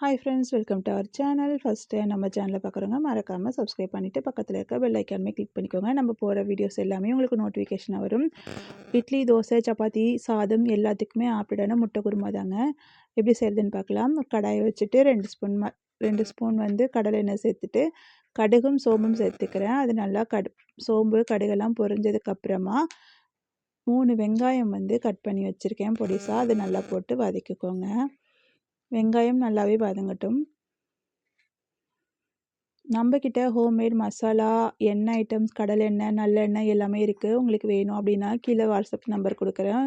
Hi friends welcome to our channel first நம்ம சேனலை பார்க்குறவங்க மறக்காமல் சப்ஸ்கிரைப் பண்ணிவிட்டு பக்கத்தில் இருக்க பெல் ஐக்கானுமே கிளிக் பண்ணிக்கோங்க. நம்ம போகிற வீடியோஸ் எல்லாமே உங்களுக்கு நோட்டிஃபிகேஷனாக வரும். இட்லி தோசை சப்பாத்தி சாதம் எல்லாத்துக்குமே ஆப்பிடான முட்டை குருமா தாங்க. எப்படி செய்கிறதுன்னு பார்க்கலாம். கடாயை வச்சுட்டு ரெண்டு ஸ்பூன் ம ரெண்டு ஸ்பூன் வந்து கடலை எண்ணெய் சேர்த்துட்டு கடுகும் சோம்பும் சேர்த்துக்கிறேன். அது நல்லா கடு சோம்பு கடுகெல்லாம் பொரிஞ்சதுக்கப்புறமா மூணு வெங்காயம் வந்து கட் பண்ணி வச்சுருக்கேன். பொடிசாக அது நல்லா போட்டு வதக்கிக்கோங்க. வெங்காயம் நல்லாவே வதங்கட்டும். நம்மக்கிட்ட ஹோம்மேட் மசாலா எண்ணெய் ஐட்டம்ஸ் கடலை எண்ணெய் நல்லெண்ணெய் எல்லாமே இருக்குது உங்களுக்கு வேணும் அப்படின்னா கீழே வாட்ஸ்அப் நம்பர் கொடுக்குறேன்.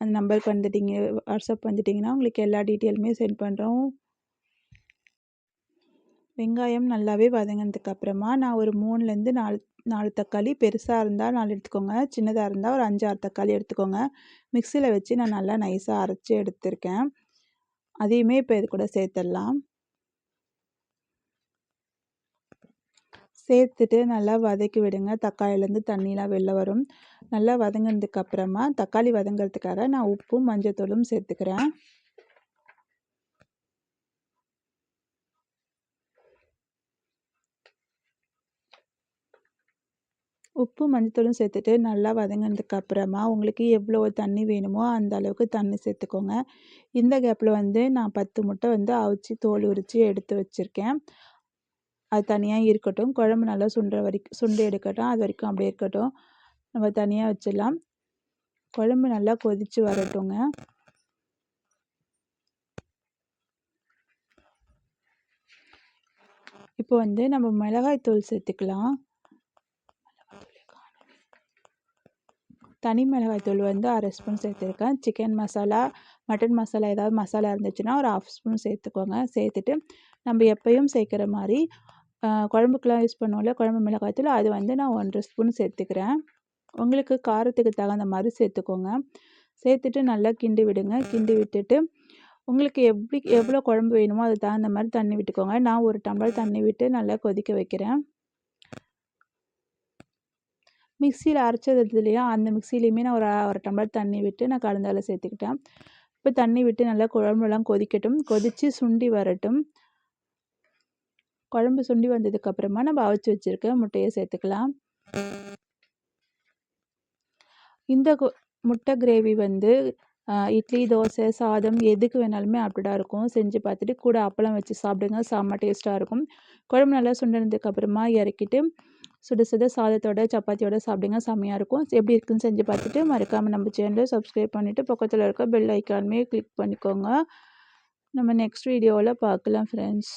அந்த நம்பருக்கு வந்துட்டிங்க வாட்ஸ்அப் வந்துட்டிங்கன்னா உங்களுக்கு எல்லா டீட்டெயிலுமே சென்ட் பண்ணுறோம் வெங்காயம் நல்லாவே வதங்கினதுக்கப்புறமா நான் ஒரு மூணுலேருந்து நாலு நாலு தக்காளி பெருசாக இருந்தால் நாலு எடுத்துக்கோங்க. சின்னதாக இருந்தால் ஒரு அஞ்சு ஆறு தக்காளி எடுத்துக்கோங்க. மிக்சியில் வச்சு நான் நல்லா நைஸாக அரைச்சி எடுத்திருக்கேன். அதையுமே இப்போ இது கூட சேர்த்துடலாம் சேர்த்துட்டு நல்லா வதக்கி விடுங்க. தக்காளிலேருந்து தண்ணிலாம் வெளில வரும். நல்லா வதங்கினதுக்கப்புறமா தக்காளி வதங்கிறதுக்காக நான் உப்பும் மஞ்சத்தூளும் சேர்த்துக்கிறேன். உப்பு மஞ்சத்தூளும் சேர்த்துட்டு நல்லா வதங்கினதுக்கு அப்புறமா உங்களுக்கு எவ்வளோ தண்ணி வேணுமோ அந்த அளவுக்கு தண்ணி சேர்த்துக்கோங்க. இந்த கேப்பில் வந்து நான் பத்து முட்டை வந்து அவிச்சு தோல் உரித்து எடுத்து வச்சுருக்கேன். அது தனியாக இருக்கட்டும். குழம்பு நல்லா சுண்டுற வரைக்கும் சுண்டு எடுக்கட்டும். அது வரைக்கும் அப்படியே இருக்கட்டும். நம்ம தனியாக வச்சிடலாம். குழம்பு நல்லா கொதித்து வரட்டுங்க. இப்போ வந்து நம்ம மிளகாய் தூள் சேர்த்துக்கலாம். தனி மிளகாய் தூள் வந்து அரை ஸ்பூன் சேர்த்துருக்கேன். சிக்கன் மசாலா மட்டன் மசாலா ஏதாவது மசாலா இருந்துச்சுன்னா ஒரு ஆஃப் ஸ்பூன் சேர்த்துக்கோங்க. சேர்த்துட்டு நம்ம எப்பயும் சேர்க்குற மாதிரி குழம்புக்கெலாம் யூஸ் பண்ணுவோம்ல குழம்பு மிளகாய் தூள் அது வந்து நான் ஒன்றரை ஸ்பூன் சேர்த்துக்கிறேன். உங்களுக்கு காரத்துக்கு தகுந்த மாதிரி சேர்த்துக்கோங்க. சேர்த்துட்டு நல்லா கிண்டி விடுங்க. கிண்டி விட்டுட்டு உங்களுக்கு எப்படி எவ்வளோ குழம்பு வேணுமோ அதுக்கு தகுந்த மாதிரி தண்ணி விட்டுக்கோங்க. நான் ஒரு டம்ளர் தண்ணி விட்டு நல்லா கொதிக்க வைக்கிறேன். மிக்சியில் அரைச்சது இல்லையா? அந்த மிக்சிலையுமே நான் ஒரு ஒரு டம்ளர் தண்ணி விட்டு நான் கலந்தால சேர்த்துக்கிட்டேன். இப்போ தண்ணி விட்டு நல்லா குழம்புலாம் கொதிக்கட்டும். கொதித்து சுண்டி வரட்டும். குழம்பு சுண்டி வந்ததுக்கப்புறமா நம்ம அவிச்சு வச்சுருக்க முட்டையை சேர்த்துக்கலாம். இந்த முட்டை கிரேவி வந்து இட்லி தோசை சாதம் எதுக்கு வேணாலுமே அப்படிதான் இருக்கும். செஞ்சு பார்த்துட்டு கூட அப்பளம் வச்சு சாப்பிடுங்க. செம்ம டேஸ்ட்டாக இருக்கும். குழம்பு நல்லா சுண்டினதுக்கப்புறமா இறக்கிட்டு சுட சுட சாதத்தோட சப்பாத்தியோட சாப்பிடுங்க செம்மையாக இருக்கும். எப்படி இருக்குன்னு செஞ்சு பார்த்துட்டு மறக்காமல் நம்ம சேனலை சப்ஸ்கிரைப் பண்ணிவிட்டு பக்கத்தில் இருக்க பெல் ஐக்கானுமே கிளிக் பண்ணிக்கோங்க. நம்ம நெக்ஸ்ட் வீடியோவில் பார்க்கலாம் ஃப்ரெண்ட்ஸ்